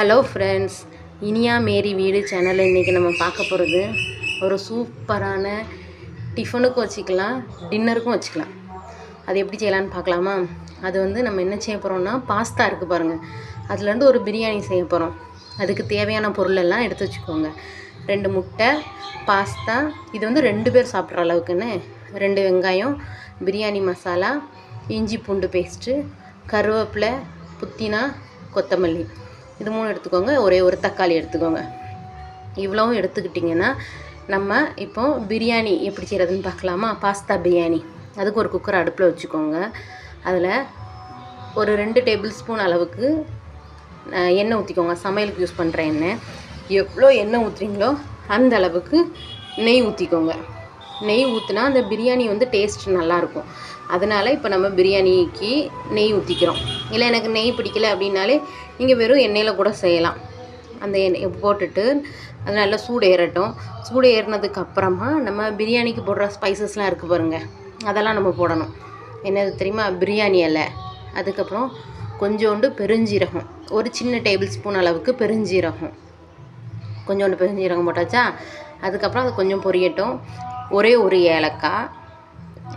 Hello friends Iniya மேரி வீடு சேனலில் இன்றைக்கி நம்ம பார்க்க போகிறது ஒரு சூப்பரான டிஃபனுக்கும் வச்சுக்கலாம் டின்னருக்கும் வச்சுக்கலாம். அது எப்படி செய்யலான்னு பார்க்கலாமா? அது வந்து நம்ம என்ன செய்ய போகிறோம்னா பாஸ்தா இருக்குது பாருங்கள் அதுலேருந்து ஒரு பிரியாணி செய்ய போகிறோம் அதுக்கு தேவையான பொருளெல்லாம் எடுத்து வச்சுக்கோங்க. ரெண்டு முட்டை பாஸ்தா இது வந்து ரெண்டு பேர் சாப்பிட்ற அளவுக்குன்னு ரெண்டு வெங்காயம் பிரியாணி மசாலா இஞ்சி பூண்டு பேஸ்ட்டு கருவேப்பிலை புத்தினா கொத்தமல்லி. இது மூணு எடுத்துக்கோங்க. ஒரே ஒரு தக்காளி எடுத்துக்கோங்க. இவ்வளவும் எடுத்துக்கிட்டிங்கன்னா நம்ம இப்போ பிரியாணி எப்படி செய்கிறதுன்னு பார்க்கலாமா? பாஸ்தா பிரியாணி. அதுக்கு ஒரு குக்கர் அடுப்பில் வச்சுக்கோங்க. அதில் ஒரு ரெண்டு டேபிள் ஸ்பூன் அளவுக்கு எண்ணெய் ஊற்றிக்கோங்க சமையலுக்கு யூஸ் பண்ணுற எண்ணெய். எவ்வளோ எண்ணெய் ஊற்றுறீங்களோ அந்த அளவுக்கு நெய் ஊற்றிக்கோங்க நெய் ஊற்றினா அந்த பிரியாணி வந்து டேஸ்ட் நல்லாயிருக்கும். அதனால் இப்போ நம்ம பிரியாணிக்கு நெய் ஊற்றிக்கிறோம் இல்லை எனக்கு நெய் பிடிக்கல அப்படின்னாலே நீங்கள் வெறும் எண்ணெயில் கூட செய்யலாம். அந்த எண்ணெய் போட்டுட்டு அது நல்லா சூடு ஏறட்டும். சூடு ஏறினதுக்கு அப்புறமா நம்ம பிரியாணிக்கு போடுற ஸ்பைசஸ்லாம் இருக்குது பாருங்கள் அதெல்லாம் நம்ம போடணும். என்னது தெரியுமா? பிரியாணி இலை. அதுக்கப்புறம் கொஞ்சோண்டு பெருஞ்சீரகம். ஒரு சின்ன டேபிள் ஸ்பூன் அளவுக்கு பெருஞ்சீரகம். கொஞ்சோண்டு பெருஞ்சீரகம் போட்டாச்சா? அதுக்கப்புறம் அது கொஞ்சம் பொரியட்டும். ஒரே ஒரு ஏலக்காய்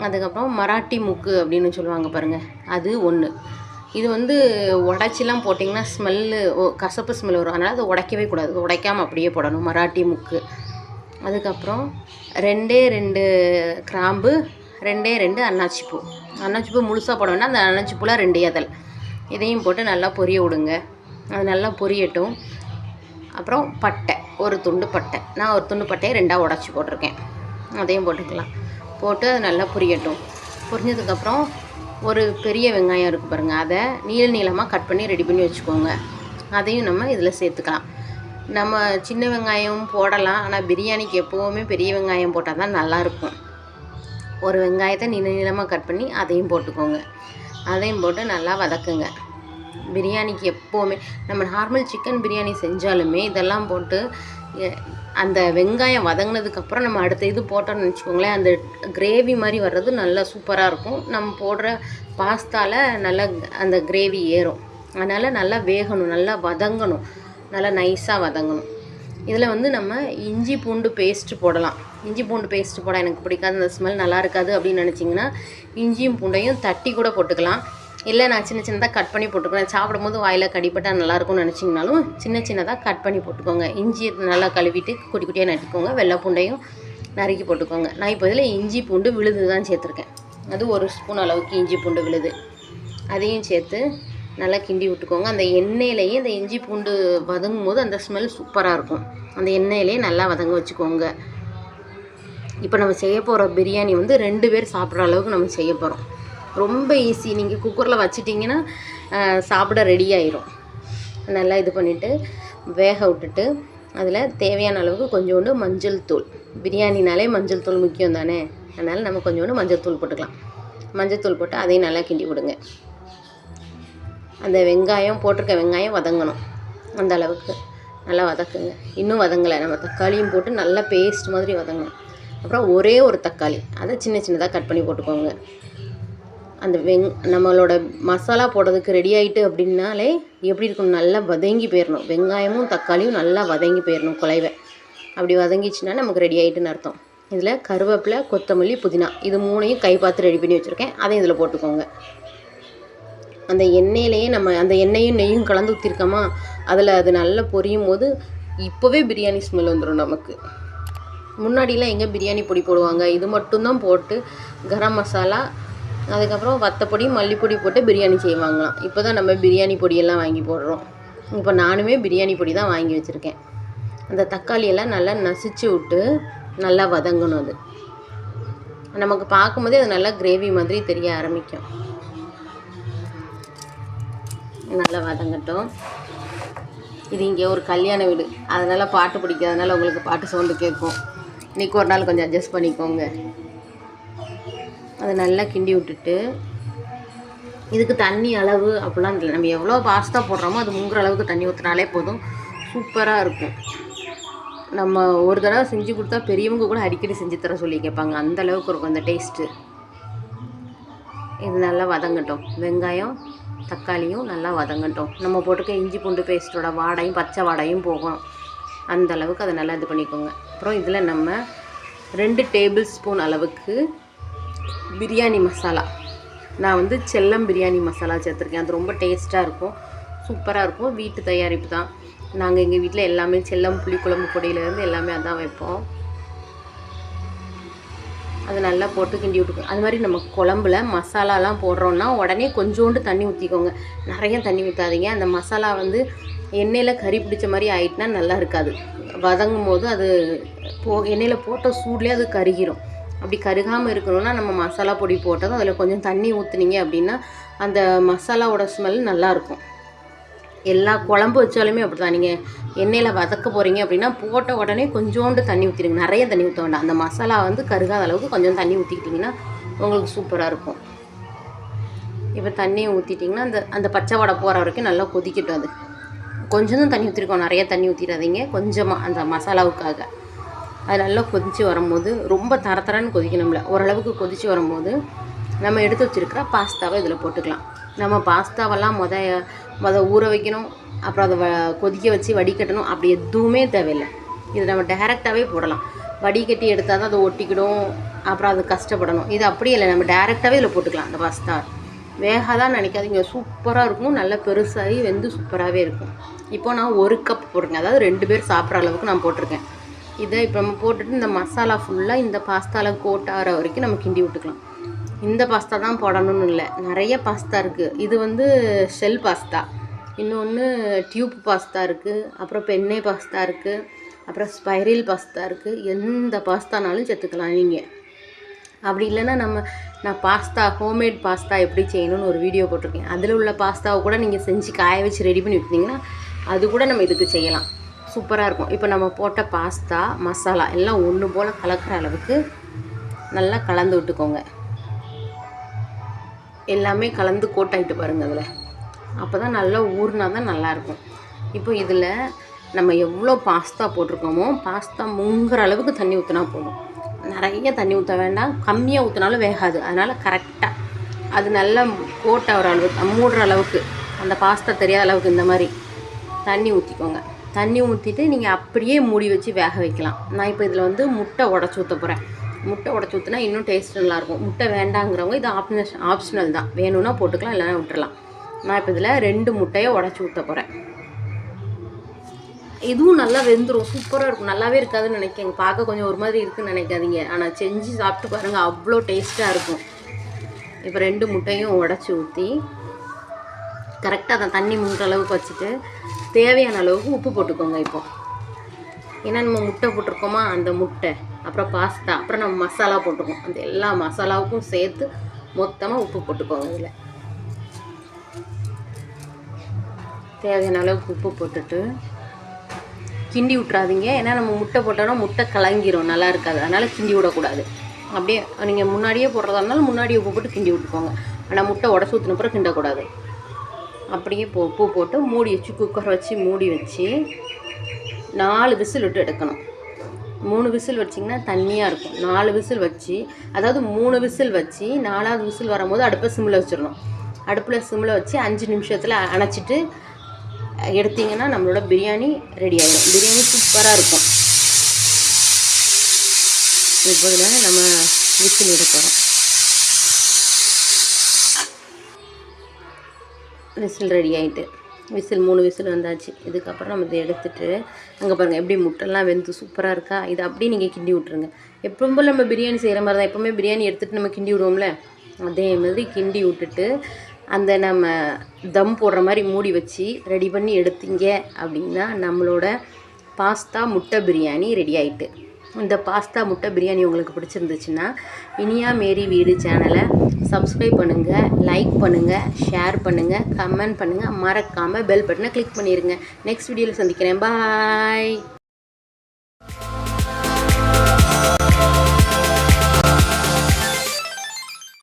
அதுக்கப்புறம் மராட்டி முக்கு அப்படின்னு சொல்லுவாங்க பாருங்கள் அது ஒன்று இது வந்து உடச்சிலாம் போட்டிங்கன்னா ஸ்மெல்லு கசப்பு ஸ்மெல் வரும். அதனால் அதை உடைக்கவே கூடாது. உடைக்காமல் அப்படியே போடணும் மராட்டி முக்கு. அதுக்கப்புறம் ரெண்டே ரெண்டு கிராம்பு ரெண்டே ரெண்டு அன்னாச்சிப்பூ அன்னாச்சிப்பூ முழுசாக போட அந்த அன்னாச்சிப்பூலாம் ரெண்டு எதழ் இதையும் போட்டு நல்லா பொரிய விடுங்க. அது நல்லா பொரியட்டும். அப்புறம் பட்டை ஒரு துண்டு பட்டை. நான் ஒரு துண்டு பட்டையை ரெண்டாக உடச்சி போட்டிருக்கேன். அதையும் போட்டுக்கலாம். போட்டு அது நல்லா புரியட்டும். புரிஞ்சதுக்கப்புறம் ஒரு பெரிய வெங்காயம் இருக்குது பாருங்கள் அதை நீள நீளமாக கட் பண்ணி ரெடி பண்ணி வச்சுக்கோங்க. அதையும் நம்ம இதில் சேர்த்துக்கலாம். நம்ம சின்ன வெங்காயம் போடலாம். ஆனால் பிரியாணிக்கு எப்போவுமே பெரிய வெங்காயம் போட்டால் தான் நல்லாயிருக்கும் ஒரு வெங்காயத்தை நீள நீளமாக கட் பண்ணி அதையும் போட்டுக்கோங்க. அதையும் போட்டு நல்லா வதக்குங்க. பிரியாணிக்கு எப்போவுமே நம்ம நார்மல் சிக்கன் பிரியாணி செஞ்சாலுமே இதெல்லாம் போட்டு அந்த வெங்காயம் வதங்கினதுக்கப்புறம் நம்ம அடுத்த இது போட்டோம்னு வச்சுக்கோங்களேன் அந்த கிரேவி மாதிரி வர்றது நல்லா சூப்பராக இருக்கும். நம்ம போடுற பாஸ்தாவில் நல்லா அந்த கிரேவி ஏறும். அதனால் நல்லா வேகணும் நல்லா வதங்கணும். நல்லா நைஸாக வதங்கணும். இதில் வந்து நம்ம இஞ்சி பூண்டு பேஸ்ட்டு போடலாம். இஞ்சி பூண்டு பேஸ்ட்டு போட எனக்கு பிடிக்காது அந்த ஸ்மெல் நல்லா இருக்காது அப்படின்னு நினச்சிங்கன்னா இஞ்சியும் பூண்டையும் தட்டி கூட போட்டுக்கலாம். இல்லை நான் சின்ன சின்னதாக கட் பண்ணி போட்டுக்கிறேன். சாப்பிடும்போது வாயில் கடிப்பட்டால் நல்லாயிருக்கும்னு நினச்சிங்கனாலும் சின்ன சின்னதாக கட் பண்ணி போட்டுக்கோங்க. இஞ்சியை நல்லா கழுவிட்டு குட்டி குட்டியாக நட்டுக்கோங்க வெள்ளை பூண்டையும் நறுக்கி போட்டுக்கோங்க. நான் இப்போ இதில் இஞ்சி பூண்டு விழுது தான் சேர்த்துருக்கேன். அது ஒரு ஸ்பூன் அளவுக்கு இஞ்சி பூண்டு விழுது. அதையும் சேர்த்து நல்லா கிண்டி விட்டுக்கோங்க. அந்த எண்ணெயிலேயே அந்த இஞ்சி பூண்டு வதங்கும் போது அந்த ஸ்மெல் சூப்பராக இருக்கும். அந்த எண்ணெயிலேயே நல்லா வதங்க வச்சுக்கோங்க. இப்போ நம்ம செய்ய போகிற பிரியாணி வந்து ரெண்டு பேர் சாப்பிட்ற அளவுக்கு நம்ம செய்ய போகிறோம். ரொம்ப ஈஸி நீங்கள் குக்கரில் வச்சிட்டிங்கன்னா சாப்பிட ரெடி ஆயிரும். நல்லா இது பண்ணிவிட்டு வேக விட்டுட்டு அதில் தேவையான அளவுக்கு கொஞ்சோண்டு மஞ்சள் தூள். பிரியாணினாலே மஞ்சள் தூள் முக்கியம் தானே? அதனால் நம்ம கொஞ்சோண்டு மஞ்சள் தூள் போட்டுக்கலாம். மஞ்சள் தூள் போட்டு அதையும் நல்லா கிண்டி விடுங்க. அந்த வெங்காயம் போட்டிருக்க வெங்காயம் வதங்கணும். அந்த அளவுக்கு நல்லா வதக்குங்க. இன்னும் வதங்கலை. நம்ம தக்காளியும் போட்டு நல்லா பேஸ்ட் மாதிரி வதங்கணும். அப்புறம் ஒரே ஒரு தக்காளி. அதை சின்ன சின்னதாக கட் பண்ணி போட்டுக்கோங்க. அந்த வெங் நம்மளோட மசாலா போடுறதுக்கு ரெடி ஆகிட்டு அப்படின்னாலே எப்படி இருக்கணும் நல்லா வதங்கி போயிடணும் வெங்காயமும் தக்காளியும் நல்லா வதங்கி போயிடணும் குலைவை அப்படி வதங்கிச்சுன்னா நமக்கு ரெடி ஆகிட்டுன்னு அர்த்தம். இதில் கருவேப்பிலை கொத்தமல்லி புதினா இது மூணையும் கை பார்த்து ரெடி பண்ணி வச்சுருக்கேன். அதையும் இதில் போட்டுக்கோங்க. அந்த எண்ணெயிலேயே நம்ம அந்த எண்ணெயும் நெய்யும் கலந்து ஊற்றிருக்கோமா அதில் அது நல்லா பொரியும் போது இப்போவே பிரியாணி ஸ்மெல் வந்துடும் நமக்கு. முன்னாடிலாம் எங்கே பிரியாணி பொடி போடுவாங்க? இது மட்டும்தான் போட்டு கரம் மசாலா அதுக்கப்புறம் வத்தப்பொடி மல்லிப்பொடி போட்டு பிரியாணி செய்வாங்களாம். இப்போ தான் நம்ம பிரியாணி பொடியெல்லாம் வாங்கி போடுறோம். இப்போ நானுமே பிரியாணி பொடி தான் வாங்கி வச்சுருக்கேன். அந்த தக்காளியெல்லாம் நல்லா நசிச்சு விட்டு நல்லா வதங்கணும் அது. நமக்கு பார்க்கும்போதே அது நல்லா கிரேவி மாதிரி தெரிய ஆரம்பிக்கும். நல்லா வதங்கட்டும். இது இங்கே ஒரு கல்யாண வீடு. அதனால் பாட்டு பிடிக்காதனால உங்களுக்கு பாட்டு சவுண்டு கேட்கும். இன்றைக்கி ஒரு நாள் கொஞ்சம் அட்ஜஸ்ட் பண்ணிக்கோங்க. அதை நல்லா கிண்டி விட்டுட்டு இதுக்கு தண்ணி அளவு அப்படிலாம் இல்லை நம்ம எவ்வளோ பாஸ்தா போடுறோமோ அது முங்குற அளவுக்கு தண்ணி ஊற்றினாலே போதும். சூப்பராக இருக்கும். நம்ம ஒரு தடவை செஞ்சு கொடுத்தா பெரியவங்க கூட அடிக்கடி செஞ்சு தர சொல்லி கேட்பாங்க. அந்த அளவுக்கு இருக்கும் அந்த டேஸ்ட்டு இது நல்லா வதங்கட்டும். வெங்காயம் தக்காளியும் நல்லா வதங்கட்டும். நம்ம போட்டுக்க இஞ்சி பூண்டு பேஸ்ட்டோட வாடையும் பச்சை வாடையும் போகணும். அந்த அளவுக்கு அதை நல்லா இது பண்ணிக்கோங்க. அப்புறம் இதில் நம்ம ரெண்டு டேபிள் ஸ்பூன் அளவுக்கு பிரியாணி மசாலா. நான் வந்து செல்லம் பிரியாணி மசாலா சேர்த்துருக்கேன். அது ரொம்ப டேஸ்ட்டாக இருக்கும். சூப்பராக இருக்கும். வீட்டு தயாரிப்பு தான். நாங்கள் எங்கள் வீட்டில் எல்லாமே செல்லம் புளிக்குழம்பு பொடியிலேருந்து எல்லாமே அதான் வைப்போம். அது நல்லா போட்டு கிண்டி விட்டுக்கோங்க. அது மாதிரி நம்ம குழம்புல மசாலாலாம் போடுறோன்னா உடனே கொஞ்சோண்டு தண்ணி ஊற்றிக்கோங்க நிறைய தண்ணி ஊற்றாதீங்க அந்த மசாலா வந்து எண்ணெயில் கறி பிடிச்ச மாதிரி ஆயிட்டுனா நல்லா இருக்காது. வதங்கும் போது அது போ எண்ணெயில் போட்ட சூட்லேயே அது கருகிரும். அப்படி கருகாமல் இருக்கணும்னா நம்ம மசாலா பொடி போட்டதும் அதில் கொஞ்சம் தண்ணி ஊற்றுனீங்க அப்படின்னா அந்த மசாலாவோட ஸ்மெல் நல்லாயிருக்கும். எல்லா குழம்பு வச்சாலுமே அப்படி தான் நீங்கள் எண்ணெயில் வதக்க போகிறீங்க அப்படின்னா போட்ட உடனே கொஞ்சோண்டு தண்ணி ஊற்றிடுங்க நிறைய தண்ணி ஊற்ற வேண்டாம். அந்த மசாலா வந்து கருகாத அளவுக்கு கொஞ்சம் தண்ணி ஊற்றிக்கிட்டிங்கன்னா உங்களுக்கு சூப்பராக இருக்கும். இப்போ தண்ணியை ஊற்றிட்டிங்கன்னா அந்த அந்த பச்சை வடை போகிற வரைக்கும் நல்லா கொதிக்கட்டும் அது. கொஞ்சம் தான் தண்ணி ஊற்றிருக்கோம் நிறைய தண்ணி ஊற்றிடாதீங்க கொஞ்சமாக அந்த மசாலாவுக்காக. அது நல்லா கொதித்து வரும்போது ரொம்ப தர தரன்னு கொதிக்கணும்ல ஓரளவுக்கு கொதித்து வரும்போது நம்ம எடுத்து வச்சுருக்கிற பாஸ்தாவை இதில் போட்டுக்கலாம். நம்ம பாஸ்தாவெல்லாம் மொத மொதல் ஊற வைக்கணும் அப்புறம் அதை வ கொதிக்க வச்சு வடிகட்டணும். அப்படி எதுவுமே தேவையில்லை. இது நம்ம டேரெக்டாகவே போடலாம். வடிகட்டி எடுத்தால் தான் அதை ஒட்டிக்கிடும். அப்புறம் அது கஷ்டப்படணும். இது அப்படியே இல்லை. நம்ம டேரெக்டாகவே இதில் போட்டுக்கலாம் அந்த பாஸ்தா. வேகாதான் நினைக்காதீங்க. சூப்பராக இருக்கும். நல்லா பெருசாகி வெந்து சூப்பராகவே இருக்கும். இப்போ நான் ஒரு கப் போட்டிருக்கேன். அதாவது ரெண்டு பேர் சாப்பிட்ற அளவுக்கு நான் போட்டிருக்கேன். இதை இப்போ நம்ம போட்டுட்டு இந்த மசாலா ஃபுல்லாக இந்த பாஸ்தாவில் கோட் ஆகிற வரைக்கும் நம்ம கிண்டி விட்டுக்கலாம். இந்த பாஸ்தா தான் போடணும்னு இல்லை. நிறைய பாஸ்தா இருக்குது இது வந்து ஷெல் பாஸ்தா. இன்னொன்று டியூப் பாஸ்தா இருக்குது அப்புறம் பெண்ணை பாஸ்தா இருக்குது அப்புறம் ஸ்பைரல் பாஸ்தா இருக்குது எந்த பாஸ்தானாலும் சேர்த்துக்கலாம் நீங்கள் அப்படி இல்லைன்னா நம்ம நான் பாஸ்தா ஹோம்மேட் பாஸ்தா எப்படி செய்யணும்னு ஒரு வீடியோ போட்டிருக்கேன். அதில் உள்ள பாஸ்தாவை கூட நீங்கள் செஞ்சு காய வச்சு ரெடி பண்ணி விட்டீங்கன்னா அது கூட நம்ம இதுக்கு செய்யலாம். சூப்பராக இருக்கும். இப்போ நம்ம போட்ட பாஸ்தா மசாலா எல்லாம் ஒன்று போல் கலக்கிற அளவுக்கு நல்லா கலந்து விட்டுக்கோங்க. எல்லாமே கலந்து கோட்டாயிட்டு பாருங்கள் அதில். அப்போ தான் நல்லா ஊறினா தான் நல்லாயிருக்கும் இப்போ இதில் நம்ம எவ்வளோ பாஸ்தா போட்டிருக்கோமோ பாஸ்தா முங்குற அளவுக்கு தண்ணி ஊற்றினா போதும். நிறைய தண்ணி ஊற்ற வேண்டாம். கம்மியாக ஊற்றினாலும் வேகாது. அதனால் கரெக்டாக அது நல்லா கோட்டாகிற அளவுக்கு மூடுற அளவுக்கு அந்த பாஸ்தா தெரியாத அளவுக்கு இந்த மாதிரி தண்ணி ஊற்றிக்கோங்க தண்ணி ஊற்றிட்டு நீங்கள் அப்படியே மூடி வச்சு வேக வைக்கலாம். நான் இப்போ இதில் வந்து முட்டை உடச்சி ஊற்ற போகிறேன் முட்டை உடச்சி ஊற்றினா இன்னும் டேஸ்ட் நல்லாயிருக்கும் முட்டை வேண்டாங்கிறவங்க இது ஆப்ஷன் ஆப்ஷனல் தான். வேணும்னா போட்டுக்கலாம் இல்லைனா விட்டுறலாம். நான் இப்போ இதில் ரெண்டு முட்டையை உடச்சி ஊற்ற போகிறேன் இதுவும் நல்லா வெந்துடும் சூப்பராக இருக்கும். நல்லாவே இருக்காதுன்னு நினைக்கிறேன் பார்க்க கொஞ்சம் ஒரு மாதிரி இருக்குன்னு நினைக்காதீங்க. ஆனால் செஞ்சு சாப்பிட்டு பாருங்கள் அவ்வளோ டேஸ்ட்டாக இருக்கும். இப்போ ரெண்டு முட்டையும் உடச்சி ஊற்றி கரெக்டாக அதை தண்ணி மூன்ற அளவுக்கு வச்சுட்டு தேவையான அளவுக்கு உப்பு போட்டுக்கோங்க இப்போ. ஏன்னா நம்ம முட்டை போட்டிருக்கோமா அந்த முட்டை அப்புறம் பாஸ்தா அப்புறம் நம்ம மசாலா போட்டிருக்கோம். அந்த எல்லா மசாலாவுக்கும் சேர்த்து மொத்தமாக உப்பு போட்டுக்கோங்க இதில். தேவையான அளவுக்கு உப்பு போட்டுட்டு கிண்டி விட்றாதீங்க ஏன்னா நம்ம முட்டை போட்டோன்னா முட்டை கலங்கிரும் நல்லா இருக்காது. அதனால் கிண்டி விடக்கூடாது. அப்படியே நீங்கள் முன்னாடியே போடுறதா இருந்தாலும் முன்னாடியே உப்பு போட்டு கிண்டி விட்டுக்கோங்க. ஆனால் முட்டை உடச்சி ஊற்றின அப்புறம் கிண்டக்கூடாது. அப்படியே போ உப்பு போட்டு மூடி வச்சு குக்கர் வச்சு மூடி வச்சு நாலு விசில் விட்டு எடுக்கணும். மூணு விசில் வச்சிங்கன்னா தண்ணியாக இருக்கும். நாலு விசில் வச்சு அதாவது மூணு விசில் வச்சு நாலாவது விசில் வரும்போது அடுப்பை சிம்மில் வச்சிடணும். அடுப்பில் சிம்மில் வச்சு அஞ்சு நிமிஷத்தில் அணைச்சிட்டு எடுத்தீங்கன்னா நம்மளோட பிரியாணி ரெடி ஆகிடும் பிரியாணி சூப்பராக இருக்கும். இப்போ நம்ம விசில் எடுக்கிறோம் விசில் ரெடி ஆகிட்டு விசில் மூணு விசில் வந்தாச்சு. இதுக்கப்புறம் நம்ம இதை எடுத்துகிட்டு அங்கே பாருங்கள் எப்படி முட்டைலாம் வெந்து சூப்பராக இருக்கா? இதை அப்படியே நீங்கள் கிண்டி விட்ருங்க எப்பவும் போல் நம்ம பிரியாணி செய்கிற மாதிரி தான். எப்போவுமே பிரியாணி எடுத்துகிட்டு நம்ம கிண்டி விடுவோம்ல? அதே மாதிரி கிண்டி விட்டுட்டு அந்த நம்ம தம் போடுற மாதிரி மூடி வச்சு ரெடி பண்ணி எடுத்தீங்க அப்படின்னா நம்மளோட பாஸ்தா முட்டை பிரியாணி ரெடி ஆகிட்டு இந்த பாஸ்தா முட்டை பிரியாணி உங்களுக்கு பிடிச்சிருந்துச்சுன்னா இனியா மேரி வீடு சேனலை சப்ஸ்கிரைப் பண்ணுங்கள் லைக் பண்ணுங்கள் ஷேர் பண்ணுங்கள் கமெண்ட் பண்ணுங்கள் மறக்காமல் பெல் பட்டனை கிளிக் பண்ணிடுங்க நெக்ஸ்ட் வீடியோவில் சந்திக்கிறேன். பாய்